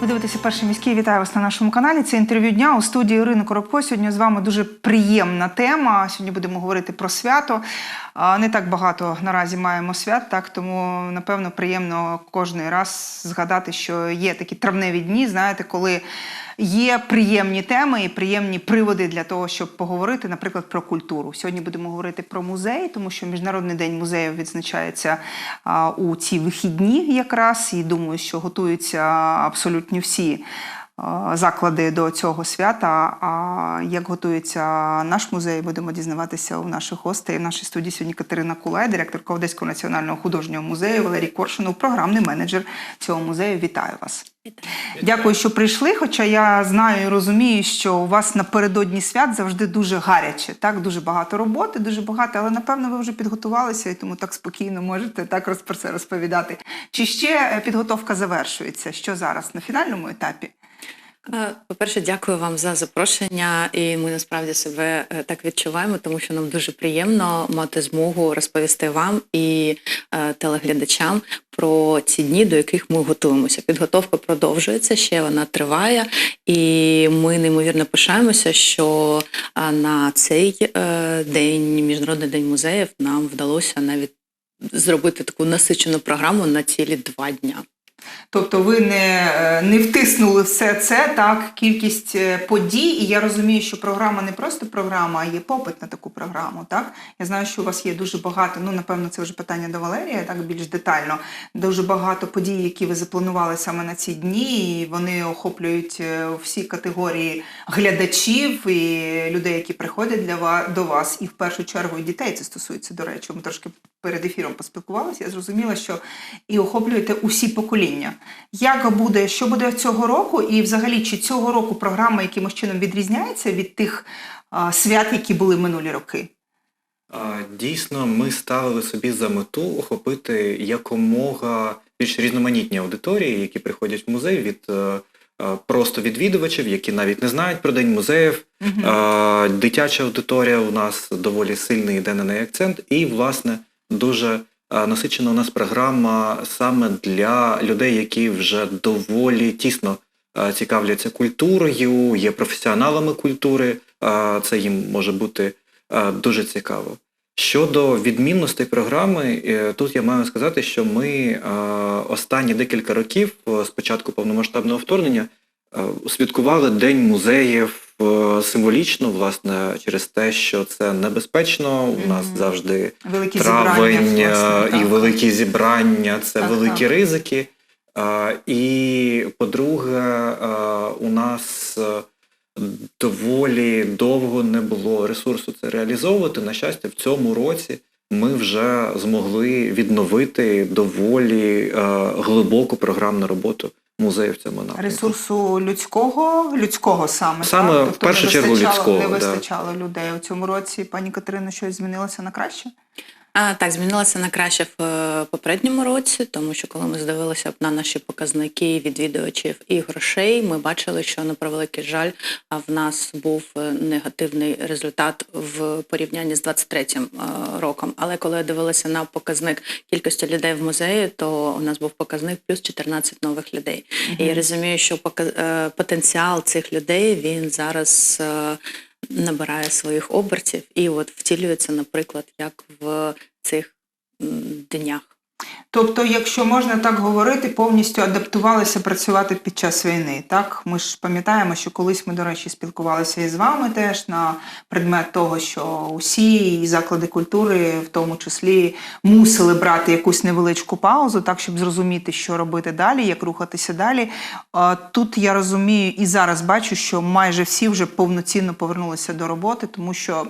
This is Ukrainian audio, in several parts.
Ви дивитеся перший міський. Вітаю вас на нашому каналі. Це інтерв'ю дня у студії Ірини Коробко. Сьогодні з вами дуже приємна тема. Сьогодні будемо говорити про свято. Не так багато наразі маємо свят, так тому напевно приємно кожний раз згадати, що є такі травневі дні. Знаєте, коли є приємні теми і приємні приводи для того, щоб поговорити, наприклад, про культуру. Сьогодні будемо говорити про музей, тому що Міжнародний день музеїв відзначається у ці вихідні якраз. І думаю, що готуються абсолютно всі заклади до цього свята. А як готується наш музей, будемо дізнаватися у наших гостей. В нашій студії сьогодні Катерина Кулай, директорка Одеського національного художнього музею, Валерій Коршунов, програмний менеджер цього музею. Вітаю вас. Дякую, що прийшли. Хоча я знаю і розумію, що у вас напередодні свят завжди дуже гаряче, так дуже багато роботи, дуже багато, але напевно ви вже підготувалися і тому так спокійно можете так про це розповідати. Чи ще е, підготовка завершується? Що зараз на фінальному етапі? Е, По-перше, дякую вам за запрошення, і ми насправді себе е, так відчуваємо, тому що нам дуже приємно мати змогу розповісти вам і е, телеглядачам про ці дні, до яких ми готуємося. Підготовка продовжується, ще вона триває, і ми неймовірно пишаємося, що на цей день, міжнародний день музеїв, нам вдалося навіть зробити таку насичену програму на цілі два дня. Тобто ви не, е, не втиснули все це, так, кількість е, подій, і я розумію, що програма не просто програма, а є попит на таку програму. Так? Я знаю, що у вас є дуже багато, ну, напевно, це вже питання до Валерія, так більш детально. Дуже багато подій, які ви запланували саме на ці дні, і вони охоплюють е, всі категорії глядачів і людей, які приходять для вас, до вас, і в першу чергу і дітей це стосується, до речі. Ми трошки перед ефіром поспілкувалися. Я зрозуміла, що і охоплюєте усі покоління. Як буде, що буде цього року, і взагалі чи цього року програма якимось чином відрізняється від тих а, свят, які були минулі роки? Дійсно, ми ставили собі за мету охопити якомога більш різноманітні аудиторії, які приходять в музей від е, е, просто відвідувачів, які навіть не знають про день музеїв. Е, Дитяча аудиторія у нас доволі сильний йде на неї акцент, і, власне, дуже насичена у нас програма саме для людей, які вже доволі тісно е, цікавляться культурою, є професіоналами культури. Е, Це їм може бути е, дуже цікаво. Щодо відмінностей програми, е, тут я маю сказати, що ми е, останні декілька років, е, з початку повномасштабного вторгнення, е, святкували День музеїв е, символічно, власне, через те, що це небезпечно. У нас завжди Великі травень зібрання, е, власне, і великі зібрання це Так, великі так. ризики. Е, І, по-друге, е, у нас е, доволі довго не було ресурсу це реалізовувати. На щастя, в цьому році ми вже змогли відновити доволі е, глибоку програмну роботу музею в цьому напрямку. Ресурсу людського, людського саме. Саме так? в Тобто першу не чергу вистачало- людського, Не да. людей у цьому році. Пані Катерино, щось змінилося на краще? А, так, змінилося на краще в е, попередньому році, тому що коли ми здивилися на наші показники відвідувачів і грошей, ми бачили, що на превеликий жаль, а в нас був е, негативний результат в порівнянні з 23-м е, роком. Але коли я дивилася на показник кількості людей в музеї, то у нас був показник плюс 14 нових людей. І я розумію, що потенціал цих людей він зараз. Набирає своїх обертів і от втілюється, наприклад, як в цих днях. Тобто, якщо можна так говорити, повністю адаптувалися працювати під час війни. Так, ми ж пам'ятаємо, що колись ми, до речі, спілкувалися і з вами теж на предмет того, що усі заклади культури, в тому числі, мусили брати якусь невеличку паузу, так щоб зрозуміти, що робити далі, як рухатися далі. Тут я розумію і зараз бачу, що майже всі вже повноцінно повернулися до роботи, тому що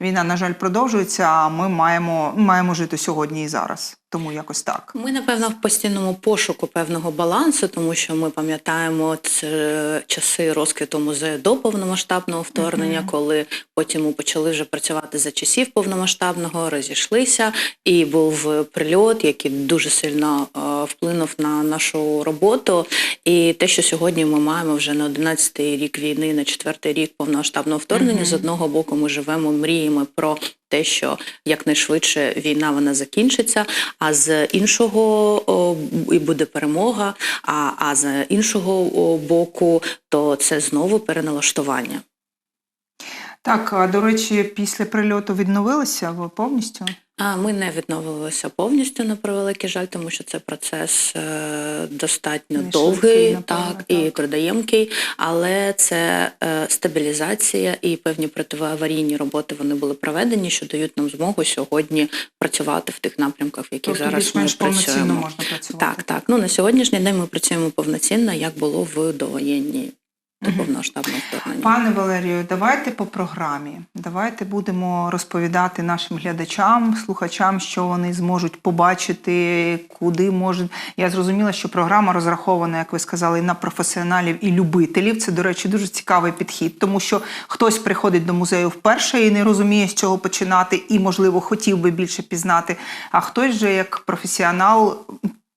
війна, на жаль, продовжується. А ми маємо, маємо жити сьогодні і зараз. Тому якось так. Ми, напевно, в постійному пошуку певного балансу, тому що ми пам'ятаємо це часи розквіту музею до повномасштабного вторгнення, коли потім ми почали вже працювати за часів повномасштабного, розійшлися, і був прильот, який дуже сильно е, вплинув на нашу роботу. І те, що сьогодні ми маємо вже на 11-й рік війни, на 4-й рік повномасштабного вторгнення, Мгм. з одного боку, ми живемо, мріємо про те, що якнайшвидше війна вона закінчиться, а з іншого і буде перемога. А, а з іншого боку, то це знову переналаштування. Так, а до речі, після прильоту відновилися ви повністю? А ми не відновилися повністю на превеликий жаль, тому що це процес е, достатньо Не довгий, швидкий, напевно, так, і так. трудоємкий, але це е, стабілізація і певні протиаварійні роботи вони були проведені, що дають нам змогу сьогодні працювати в тих напрямках, в яких Тобто зараз ми працюємо. можна працювати. Так, так. Ну на сьогоднішній день ми працюємо повноцінно, як було в довоєнні до повноштабного вторгнення. Пане Валерію, давайте по програмі. Давайте будемо розповідати нашим глядачам, слухачам, що вони зможуть побачити, куди можуть. Я зрозуміла, що програма розрахована, як ви сказали, на професіоналів і любителів. Це, до речі, дуже цікавий підхід, тому що хтось приходить до музею вперше і не розуміє, з чого починати, і, можливо, хотів би більше пізнати. А хтось же, як професіонал,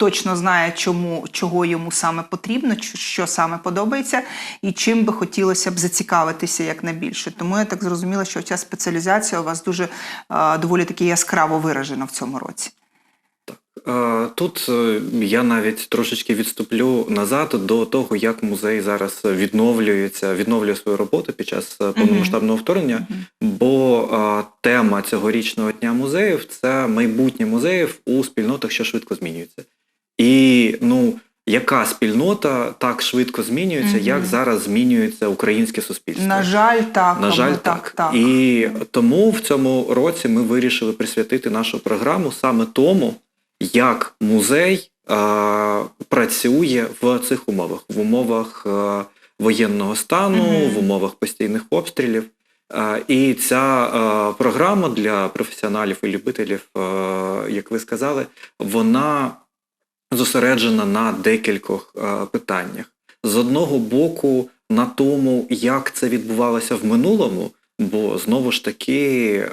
точно знає, чому чого йому саме потрібно, що саме подобається, і чим би хотілося б зацікавитися якнайбільше. Тому я так зрозуміла, що ця спеціалізація у вас дуже доволі таки яскраво виражена в цьому році. Тут е, я навіть трошечки відступлю назад до того, як музей зараз відновлюється, відновлює свою роботу під час е, повномасштабного вторгнення. Бо тема цьогорічного дня музеїв це майбутнє музеїв у спільнотах, що швидко змінюються. І ну, яка спільнота так швидко змінюється, Мгм. як зараз змінюється українське суспільство? На жаль, так. На жаль, так. так. І тому в цьому році ми вирішили присвятити нашу програму саме тому, як музей е, працює в цих умовах, в умовах е, воєнного стану, Мгм. в умовах постійних обстрілів. І ця е, програма для професіоналів і любителів, е, як ви сказали, вона зосереджена на декількох е, питаннях. З одного боку, на тому, як це відбувалося в минулому, бо знову ж таки е,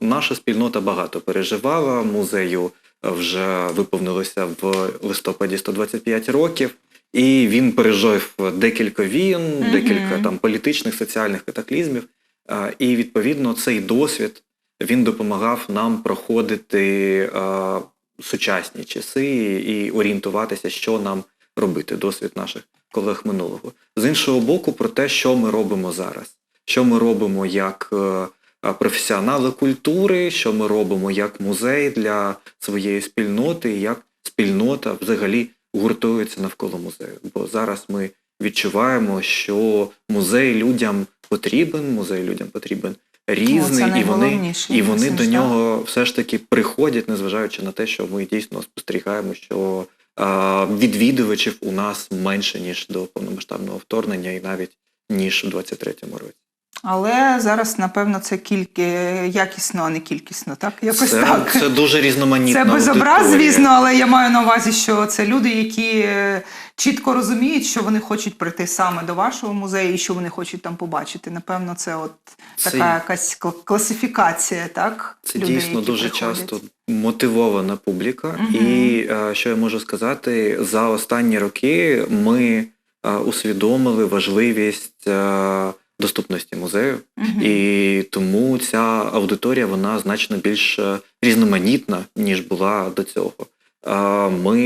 наша спільнота багато переживала. Музею вже виповнилося в листопаді 125 років, і він пережив декілька війн, Мгм. декілька там політичних, соціальних катаклізмів. Е, І відповідно цей досвід він допомагав нам проходити е, сучасні часи і орієнтуватися, що нам робити, досвід наших колег минулого. З іншого боку, про те, що ми робимо зараз, що ми робимо як е, е, професіонали культури, що ми робимо як музей для своєї спільноти, як спільнота взагалі гуртується навколо музею. Бо зараз ми відчуваємо, що музей людям потрібен, музей людям потрібен різний, ну, і вони, і вони до так? нього все ж таки приходять, незважаючи на те, що ми дійсно спостерігаємо, що а, відвідувачів у нас менше ніж до повномасштабного вторгнення, і навіть ніж у 23-му році. Але зараз, напевно, це кільки якісно, а не кількісно, так? Якось Це, так. це дуже різноманітна Це без образ, аудиторія. звісно, але я маю на увазі, що це люди, які е, чітко розуміють, що вони хочуть прийти саме до вашого музею і що вони хочуть там побачити. Напевно, це от Це- така якась кла- класифікація, так? Це людей, дійсно які дуже приходять. часто мотивована публіка. Мгм. І е, що я можу сказати, за останні роки ми е, усвідомили важливість доступності музею. Мгм. І тому ця аудиторія вона значно більш е, різноманітна, ніж була до цього. Ми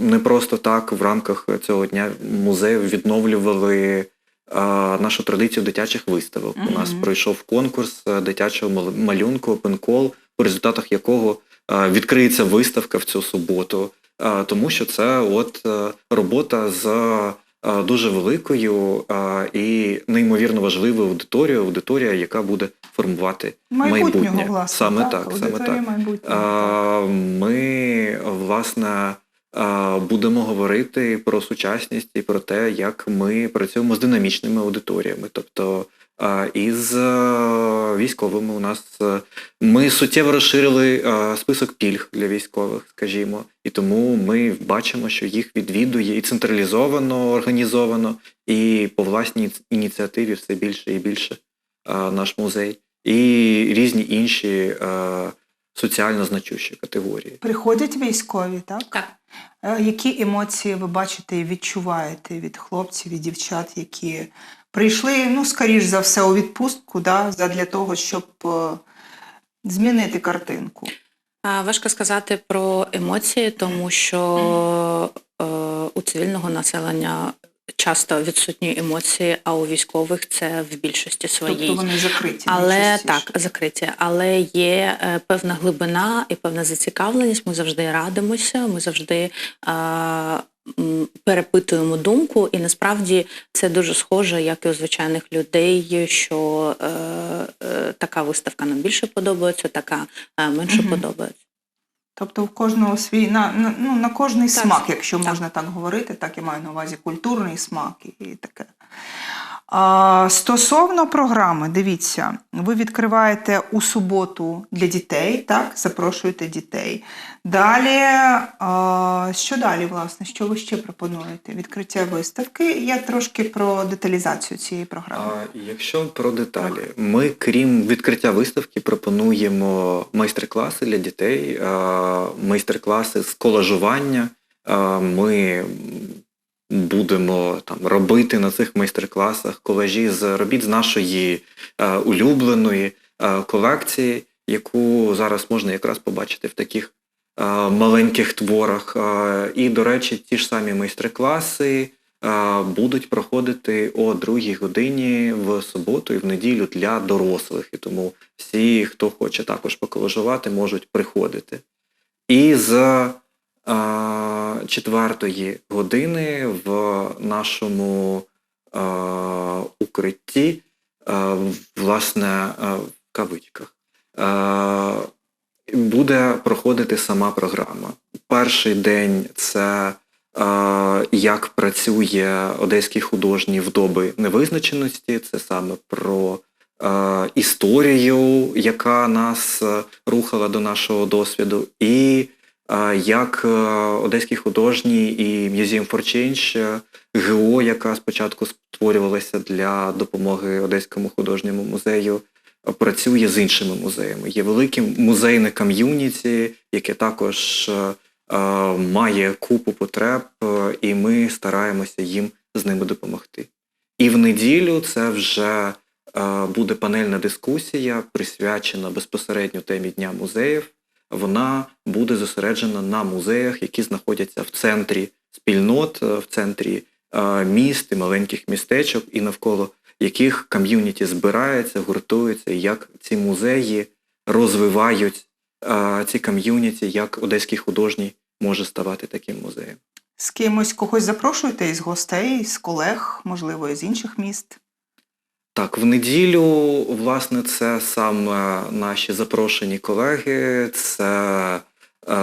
не просто так в рамках цього дня музею відновлювали нашу традицію дитячих виставок. У нас пройшов конкурс е, дитячого мал- малюнку Пенкол, по результатах якого е, відкриється виставка в цю суботу. Тому що це от робота з дуже великою е, і неймовірно важливою аудиторією, аудиторія, яка буде формувати майбутнього, майбутнє. власне. Саме так, так, саме так. майбутнього. Е, Ми, власне, е, будемо говорити про сучасність і про те, як ми працюємо з динамічними аудиторіями. Тобто е, із е, військовими у нас е, ми суттєво розширили е, список пільг для військових, скажімо, і тому ми бачимо, що їх відвідує і централізовано, організовано, і по власній ініціативі все більше і більше наш музей, і різні інші соціально значущі категорії. Приходять військові, так? Так. Які емоції ви бачите і відчуваєте від хлопців і дівчат, які прийшли, ну, скоріш за все, у відпустку, да, для того, щоб е, Змінити картинку. Важко сказати про емоції, тому що е, у цивільного населення часто відсутні емоції, а у військових це в більшості своїй. Тобто вони закриті. Але так, закриті. Але є е, певна глибина і певна зацікавленість. Ми завжди радимося, ми завжди е, перепитуємо думку, і насправді це дуже схоже, як і у звичайних людей, що е, е, така виставка нам більше подобається, така е, менше угу. подобається. Тобто в кожного свій на, на, ну, на кожний Так, смак, якщо так. можна так говорити, так я маю на увазі культурний смак і, і таке. А, стосовно програми, дивіться, ви відкриваєте у суботу для дітей, так? Запрошуєте дітей. Далі, а, що далі, власне? Що ви ще пропонуєте? Відкриття виставки. Я трошки про деталізацію цієї програми. А якщо про деталі, ми крім відкриття виставки пропонуємо майстер-класи для дітей, майстер-класи з колажування. Ми будемо там робити на цих майстер-класах колажі з робіт з нашої е, улюбленої е, колекції, яку зараз можна якраз побачити в таких е, маленьких творах. Е, І, до речі, ті ж самі майстер-класи е, будуть проходити о другій годині в суботу і в неділю для дорослих. І тому всі, хто хоче також поколажувати, можуть приходити. І з четвертої години в нашому укритті, власне, в кавичках, буде проходити сама програма. Перший день це е, як працює Одеський художній в доби невизначеності, це саме про е, історію, яка нас рухала до нашого досвіду, і як е, Одеський художній і Museum for Change, е, ГО, яка спочатку створювалася для допомоги Одеському художньому музею, е, працює з іншими музеями. Є велике музейне ком'юніті, яке також має купу потреб, і ми стараємося їм з ними допомогти. І в неділю це вже буде панельна дискусія, присвячена безпосередньо темі Дня музеїв. Вона буде зосереджена на музеях, які знаходяться в центрі спільнот, е, в центрі е, міст і маленьких містечок, і навколо яких ком'юніті збирається, гуртується, як ці музеї розвивають е, ці ком'юніті, як одеський художній може ставати таким музеєм. З кимось когось запрошуєте із гостей, з колег, можливо, із інших міст. Так, в неділю, власне, це саме наші запрошені колеги, це е,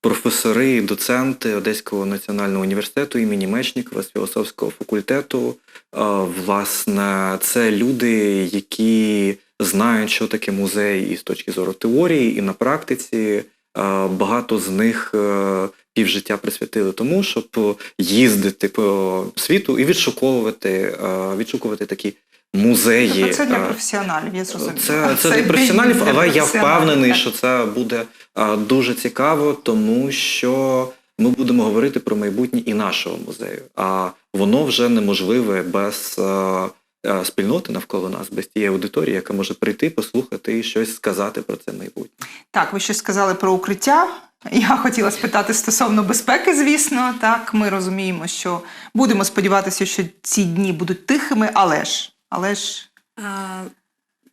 професори і доценти Одеського національного університету імені Мечникова з філософського факультету. Е, власне, це люди, які знають, що таке музей і з точки зору теорії, і на практиці. Е, Багато з них е, півжиття присвятили тому, щоб їздити по світу і відшуковувати, е, відшукувати такі музеї. Тобто це для е, професіоналів, я зрозуміла. Це, це для професіоналів, для але я впевнений, що це буде дуже цікаво, тому що ми будемо говорити про майбутнє і нашого музею. А воно вже неможливе без спільноти навколо нас, без тієї аудиторії, яка може прийти, послухати і щось сказати про це майбутнє. Так, ви щось сказали про укриття. Я хотіла спитати стосовно безпеки, звісно. Так, ми розуміємо, що будемо сподіватися, що ці дні будуть тихими, але ж, але ж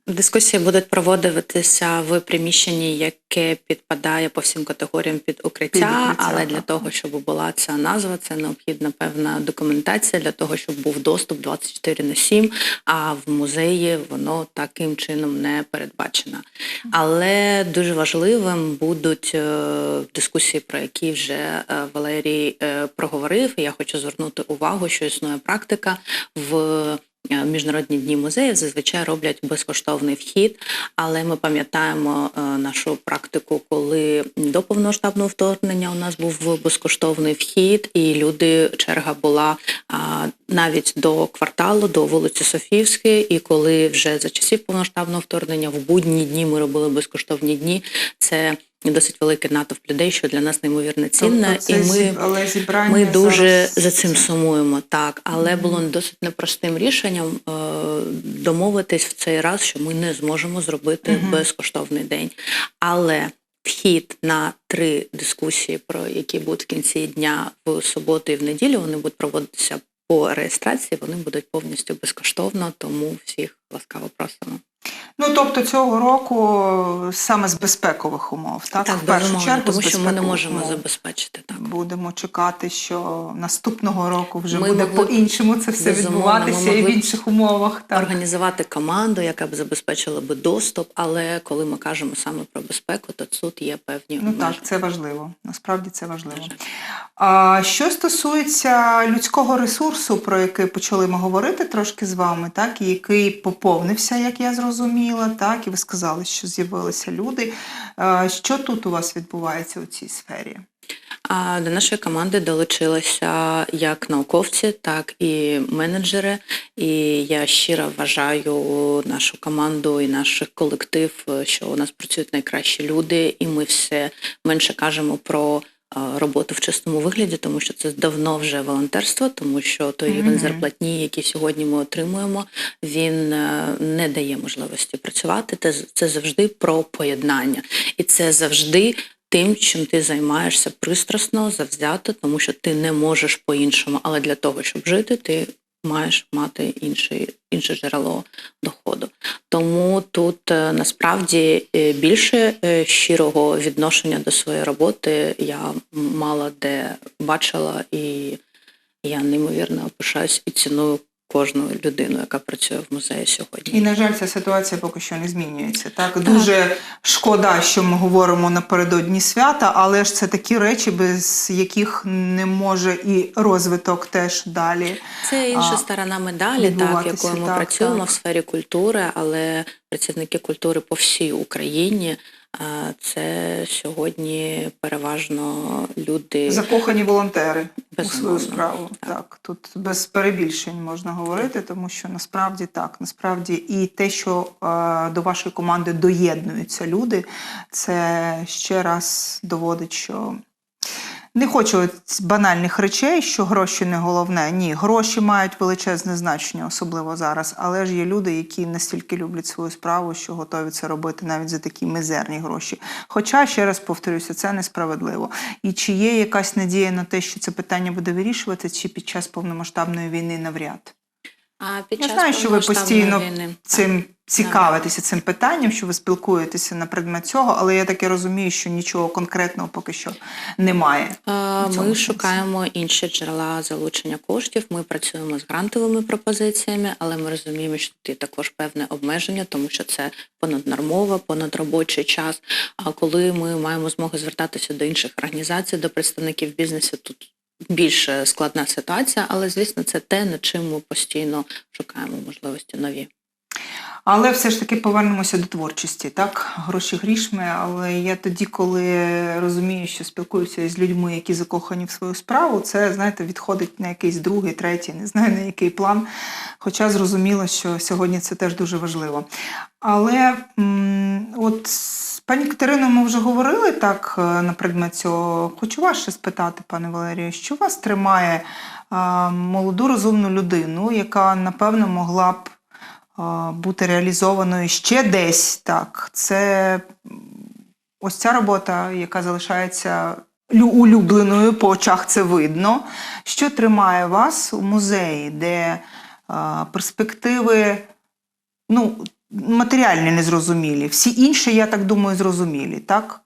Дискусії будуть проводитися в приміщенні, яке підпадає по всім категоріям під укриття, Під укриття, але так. для того, щоб була ця назва, це необхідна певна документація для того, щоб був доступ 24 на 7, а в музеї воно таким чином не передбачено. Але дуже важливим будуть е, дискусії, про які вже е, Валерій е, проговорив. І я хочу звернути увагу, що існує практика в Міжнародні дні музеїв зазвичай роблять безкоштовний вхід, але ми пам'ятаємо е, нашу практику, коли до повномасштабного вторгнення у нас був безкоштовний вхід, і люди черга була навіть до кварталу, до вулиці Софіївської. І коли вже за часів повномасштабного вторгнення в будні дні ми робили безкоштовні дні, це досить великий натовп людей, що для нас неймовірно. Тобто і ми ми дуже зараз- за цим сумуємо, так. Але було досить непростим рішенням е, домовитись в цей раз, що ми не зможемо зробити Мгм. безкоштовний день. Але вхід на три дискусії, про які будуть в кінці дня в суботу і в неділю, вони будуть проводитися по реєстрації, вони будуть повністю безкоштовно, тому всіх ласкаво просимо. Ну тобто цього року саме з безпекових умов, так? Так, в першу безумовно, чергу тому що ми не можемо умов. забезпечити так. Будемо чекати, що наступного року вже Ми буде могли по-іншому це все відбуватися і в інших умовах. Так. організувати команду, яка б забезпечила би доступ, але коли ми кажемо саме про безпеку, то тут є певні Ну так, це важливо. Насправді це важливо. А що стосується людського ресурсу, про який почали ми говорити трошки з вами, так і який поповнився, як я зрозуміла, так і ви сказали, що з'явилися люди. Що тут у вас відбувається у цій сфері? До нашої команди долучилися як науковці, так і менеджери. І я щиро вважаю нашу команду і наш колектив, е, що у нас працюють найкращі люди, і ми все менше кажемо про. Е, Роботу в чистому вигляді, тому що це давно вже волонтерство, тому що той рівень Мгм. зарплатні, який сьогодні ми отримуємо, він е, не дає можливості працювати. Це, це завжди про поєднання, і це завжди тим, чим ти займаєшся пристрасно, завзято, тому що ти не можеш по-іншому. Але для того, щоб жити, ти маєш мати інший, інше джерело доходу. Тому тут е, насправді е, більше е, щирого відношення до своєї роботи я мала де бачила, і я неймовірно пишаюсь і ціную кожну людину, яка працює в музеї сьогодні. І, на жаль, ця ситуація поки що не змінюється. Так дуже шкода, що ми говоримо напередодні свята, але ж це такі речі, без яких не може і розвиток теж далі. Це інша а, сторона медалі, так, якою ми так, працюємо так. в сфері культури, але працівники культури по всій Україні це сьогодні переважно люди Закохані волонтери у свою справу. так. Так. тут без перебільшень можна говорити, тому що насправді так, насправді і те, що е, до вашої команди доєднуються люди, це ще раз доводить, що. Не хочу банальних речей, що гроші не головне. Ні, гроші мають величезне значення, особливо зараз. Але ж є люди, які настільки люблять свою справу, що готові це робити навіть за такі мізерні гроші. Хоча, ще раз повторюся, це несправедливо. І чи є якась надія на те, що це питання буде вирішувати, чи під час повномасштабної війни навряд? А під Я час знаю, що ви постійно війни, Цим цікавитеся цим питанням, що ви спілкуєтеся на предмет цього, але я таки розумію, що нічого конкретного поки що немає. Цьому Ми шукаємо інші джерела залучення коштів. Ми працюємо з грантовими пропозиціями, але ми розуміємо, що тут є також певне обмеження, тому що це понаднормова, понадробочий час. А коли ми маємо змогу звертатися до інших організацій, до представників бізнесу, тут більш складна ситуація, але звісно, це те, над чим ми постійно шукаємо можливості нові. Але все ж таки повернемося до творчості. Так, гроші грішми. Але я тоді, коли розумію, що спілкуюся з людьми, які закохані в свою справу, це знаєте, відходить на якийсь другий, третій, не знаю на який план. Хоча зрозуміло, що сьогодні це теж дуже важливо. Але от з пані Катериною ми вже говорили так е, на предмет цього. Хочу вас ще спитати, пане Валерію, що вас тримає молоду розумну людину, яка напевно могла б бути реалізованою ще десь так. Це ось ця робота, яка залишається улюбленою, по очах це видно. Що тримає вас у музеї, де перспективи ну, матеріальні незрозумілі. Всі інші, я так думаю, зрозумілі, так?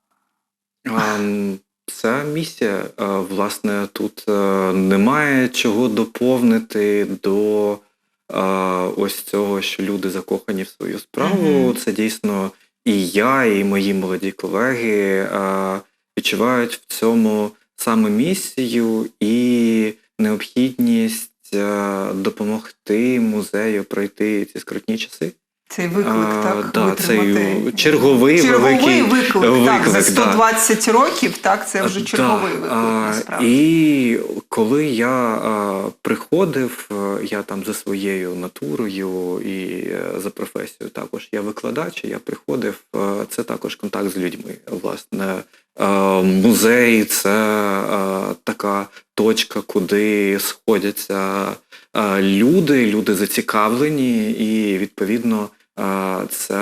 Ем, Ця місія, е, власне, тут е, немає чого доповнити до ось цього, що люди закохані в свою справу. Мгм. Це дійсно і я, і мої молоді колеги відчувають в цьому саме місію і необхідність допомогти музею пройти ці скрутні часи. Цей виклик, А, так? да, витримати. цей черговий черговий великий виклик, так, за виклик, да. років, так, це вже черговий Да, виклик, насправді. І коли я е, приходив, е, я там за своєю натурою і е, за професією також я викладач, я приходив, е, це також контакт з людьми. Власне, е, музей це е, така точка, куди сходяться е, люди, люди зацікавлені, і відповідно е, це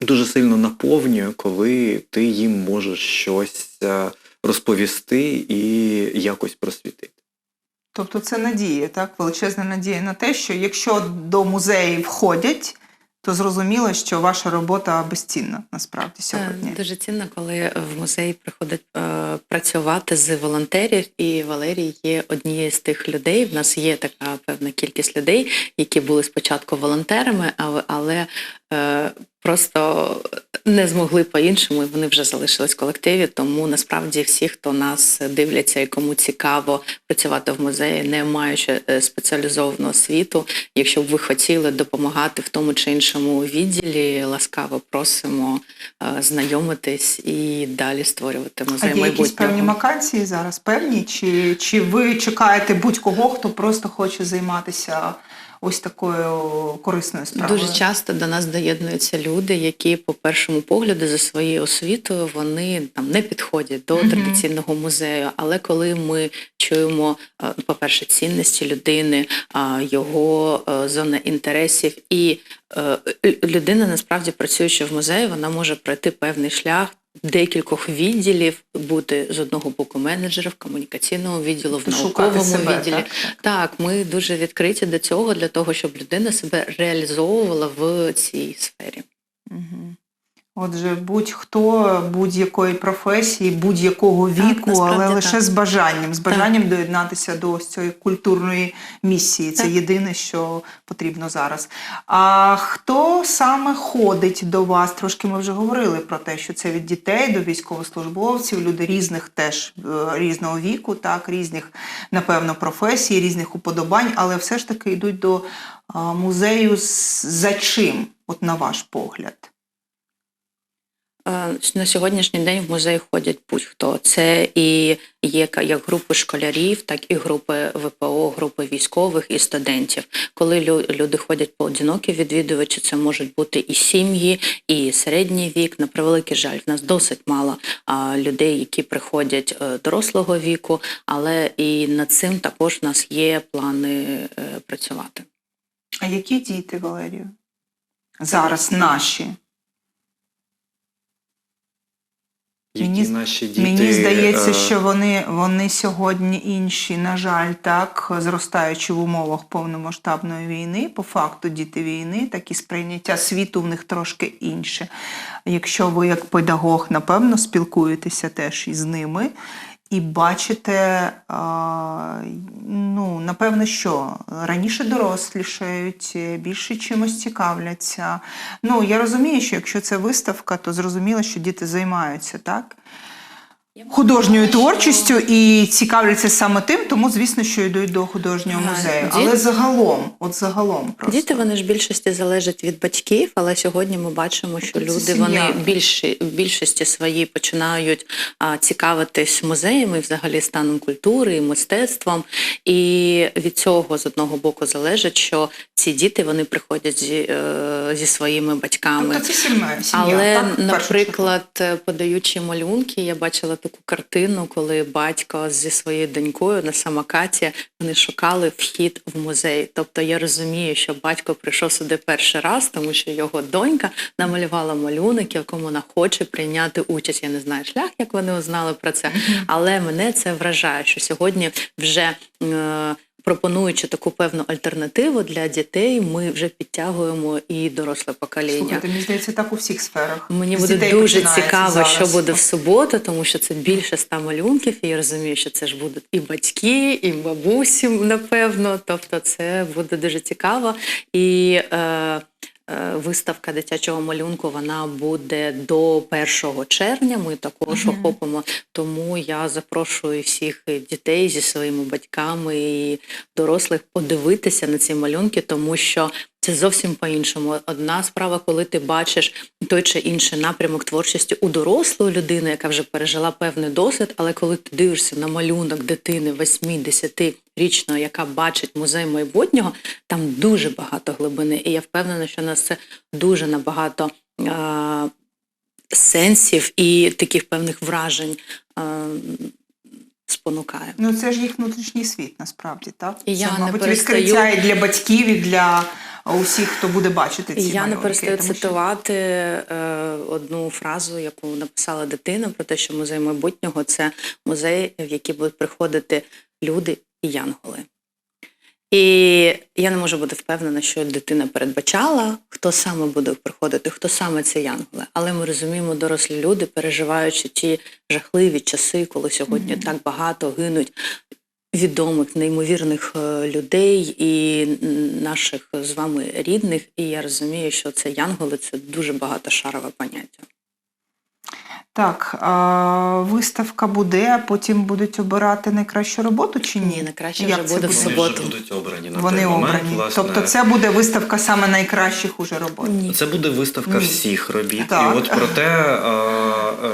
дуже сильно наповнює, коли ти їм можеш щось е, розповісти і якось просвітити. Тобто це надія, так? Величезна надія на те, що якщо до музеїв входять, то зрозуміло, що ваша робота безцінна насправді сьогодні. Е, Дуже цінно, коли в музей приходить е, працювати з волонтерів, і Валерій є однією з тих людей. В нас є така певна кількість людей, які були спочатку волонтерами, але, просто не змогли по-іншому, і вони вже залишились в колективі. Тому насправді всі, хто нас дивляться і кому цікаво працювати в музеї, не маючи е, спеціалізованого освіту, якщо б ви хотіли допомагати в тому чи іншому відділі, ласкаво просимо е, знайомитись і далі створювати А музей є якісь певні вакансії зараз певні? Чи, чи ви чекаєте будь-кого, хто просто хоче займатися ось такою корисною справою? Дуже часто до нас доєднуються люди, які по першому погляду за своєю освітою вони там не підходять до традиційного музею. Але коли ми чуємо, е, по-перше, цінності людини, а, його е, зона інтересів, і е, людина насправді працюючи в музеї, вона може пройти певний шлях. Декількох відділів бути з одного боку менеджера в комунікаційному відділу, в науковому себе, відділі. так? Так, ми дуже відкриті до цього, для того, щоб людина себе реалізовувала в цій сфері. Мгм. Отже, будь-хто будь-якої професії, будь-якого Так, віку, але лише так. з бажанням, з бажанням доєднатися до ось цієї культурної місії. Це Так. єдине, що потрібно зараз. А хто саме ходить до вас? Трошки ми вже говорили про те, що це від дітей до військовослужбовців, люди різних теж е, різного віку, так, різних, напевно, професій, різних уподобань, але все ж таки йдуть до музею за чим, от на ваш погляд? Е, На сьогоднішній день в музей ходять будь-хто. Це і є як групи школярів, так і групи ВПО, групи військових і студентів. Коли люди ходять поодинокі відвідувачі, це можуть бути і сім'ї, і середній вік. На превеликий жаль, в нас досить мало людей, які приходять е, дорослого віку, але і над цим також в нас є плани е, працювати. А які діти, Валерію? Зараз наші. Які Мені- наші діти, Мені здається, е, що вони, вони сьогодні інші, на жаль, так, зростаючи в умовах повномасштабної війни, по факту діти війни, так і сприйняття світу в них трошки інше. Якщо ви, як педагог, напевно, спілкуєтеся теж із ними. І бачите, ну, напевно, що раніше дорослішають, більше чимось цікавляться. Ну, я розумію, що якщо це виставка, то зрозуміло, що діти займаються, так? Художньою творчістю і цікавляться саме тим, тому звісно, що йдуть до художнього музею. діт- Але загалом, от загалом просто. Діти вони ж в більшості залежать від батьків, але сьогодні ми бачимо, що це люди сім'я. вони більші в більшості своїй починають а, цікавитись музеями, взагалі станом культури і мистецтвом. І від цього з одного боку залежить, що ці діти вони приходять зі, е, зі своїми батьками. Тобто це сім'я, сім'я Але, так, наприклад, подаючи малюнки, я бачила таку картину, коли батько зі своєю донькою на самокаті вони шукали вхід в музей. Тобто я розумію, що батько прийшов сюди перший раз, тому що його донька намалювала малюнок, в якому вона хоче прийняти участь. Я не знаю шлях, як вони узнали про це, але мене це вражає, що сьогодні вже. Е- Пропонуючи таку певну альтернативу для дітей, ми вже підтягуємо і доросле покоління. Слухайте, мені здається, так у всіх сферах. Мені З буде дуже цікаво, зараз. що буде в суботу, тому що це більше ста малюнків, і я розумію, що це ж будуть і батьки, і бабусі, напевно. Тобто, це буде дуже цікаво. І е, е, виставка дитячого малюнку вона буде до 1 червня. Ми також Мгм. охопимо. Тому я запрошую всіх дітей зі своїми батьками і дорослих подивитися на ці малюнки, тому що Це зовсім по-іншому. Одна справа, коли ти бачиш той чи інший напрямок творчості у дорослої людини, яка вже пережила певний досвід, але коли ти дивишся на малюнок дитини 8-10 річної, яка бачить музей майбутнього, там дуже багато глибини. І я впевнена, що нас це дуже набагато а, сенсів і таких певних вражень а, спонукає. Ну це ж їх внутрішній світ, насправді, так? І це, я не мабуть, перестаю- відкриття і для батьків, і для усіх, хто буде бачити ці І я не малюнки, перестаю тому що- цитувати е, одну фразу, яку написала дитина про те, що музей майбутнього це музей, в який будуть приходити люди і янголи. І я не можу бути впевнена, що дитина передбачала, хто саме буде приходити, хто саме це янголи. Але ми розуміємо, дорослі люди, переживаючи ті жахливі часи, коли сьогодні Мгм. так багато гинуть відомих, неймовірних е, людей і наших з вами рідних. І я розумію, що це янголи це дуже багатошарове поняття. Так, а, виставка буде, а потім будуть обирати найкращу роботу чи ні? Ні, найкраще вже буде в буде? Вони будуть обрані на Вони той момент, обрані. власне. Тобто це буде виставка саме найкращих уже робот. Ні. Це буде виставка Ні. всіх робіт. Так. І от про те,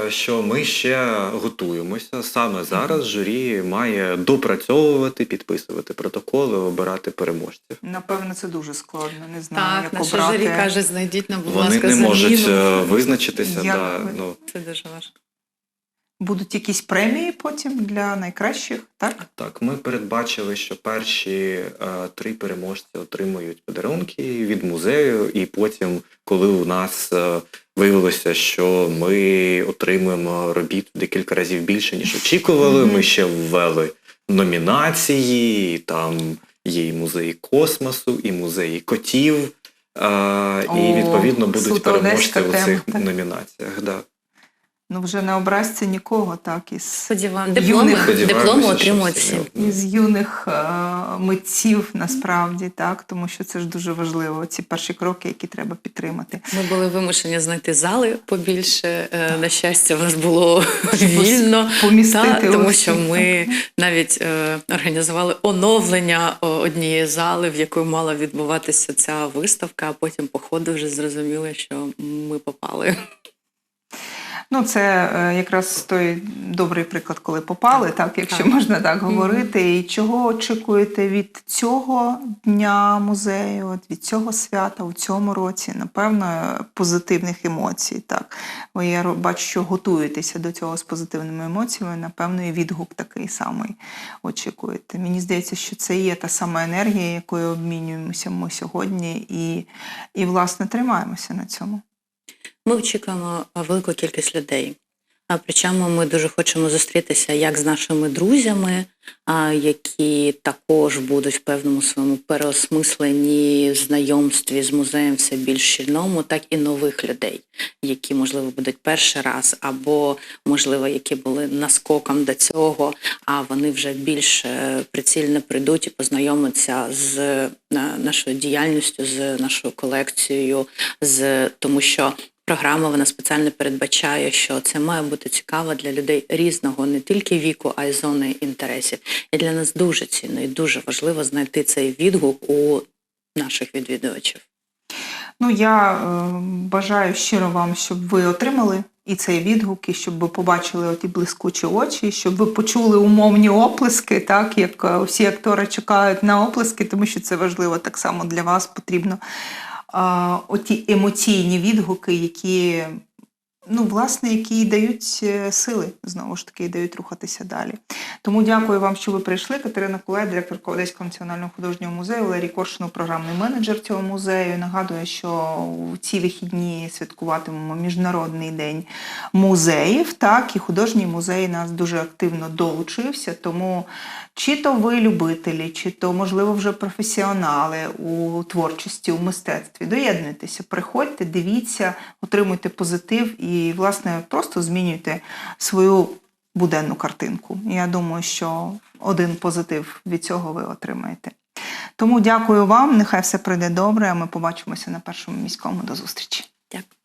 що ми ще готуємося. Саме зараз журі має допрацьовувати, підписувати протоколи, обирати переможців. Напевно, це дуже складно. Не знаю, Так, як обрати. журі каже, знайдіть нам, будь Вони ласка, не можуть е, визначитися. Як Да, ну, Це дуже важко. Будуть якісь премії потім для найкращих, так? Так, ми передбачили, що перші е, три переможці отримують подарунки від музею, і потім, коли у нас е, виявилося, що ми отримуємо робіт декілька разів більше, ніж очікували, ми ще ввели номінації, там є і музеї космосу, і музеї котів. Е, і відповідно будуть переможці у цих так. номінаціях. Да. Ну вже не образься нікого, так, із, Сподіваємо, Юних. дипломи, Сподіваємося, дипломи отримують всі. із юних е, митців насправді, так, тому що це ж дуже важливо. Ці перші кроки, які треба підтримати. Ми були вимушені знайти зали побільше. Е, На щастя, в нас було вільно. Помістити Та, тому що ми навіть е, організували оновлення однієї зали, в якої мала відбуватися ця виставка, а потім по ходу вже зрозуміли, що ми попали. Ну, це е, якраз той добрий приклад, коли попали, так, якщо Так. можна так говорити. І чого очікуєте від цього дня музею, від цього свята у цьому році? Напевно, позитивних емоцій. Так. Ви я бачу, що готуєтеся до цього з позитивними емоціями. Напевно, і відгук такий самий очікуєте. Мені здається, що це є та сама енергія, якою обмінюємося ми сьогодні, і, і власне тримаємося на цьому. Ми очікуємо велику кількість людей. Причому ми дуже хочемо зустрітися як з нашими друзями, які також будуть в певному своєму переосмисленні знайомстві з музеєм все більш щільному, так і нових людей, які, можливо, будуть перший раз, або, можливо, які були наскоком до цього, а вони вже більш е, прицільно прийдуть і познайомляться з е, нашою діяльністю, з нашою колекцією, з тому що. Програма вона спеціально передбачає, що це має бути цікаво для людей різного, не тільки віку, а й зони інтересів. І для нас дуже цінно і дуже важливо знайти цей відгук у наших відвідувачів. Ну, я е, бажаю щиро вам, щоб ви отримали і цей відгук, і щоб ви побачили оті блискучі очі, щоб ви почули умовні оплески, так як е, всі актори чекають на оплески, тому що це важливо так само для вас потрібно. Оті емоційні відгуки, які, ну, власне, які дають е, сили, знову ж таки, і дають рухатися далі. Тому дякую вам, що ви прийшли. Катерина Кулай, директорка Одеського національного художнього музею, Валерій Коршунов, програмний менеджер цього музею. Нагадую, що у ці вихідні святкуватимемо Міжнародний день музеїв. Так, і художній музей нас дуже активно долучився. Тому чи то ви любителі, чи то, можливо, вже професіонали у творчості, у мистецтві. Доєднуйтеся, приходьте, дивіться, отримуйте позитив і, власне, просто змінюйте свою буденну картинку. Я думаю, що один позитив від цього ви отримаєте. Тому дякую вам. Нехай все пройде добре. А ми побачимося на першому міському. До зустрічі. Дякую.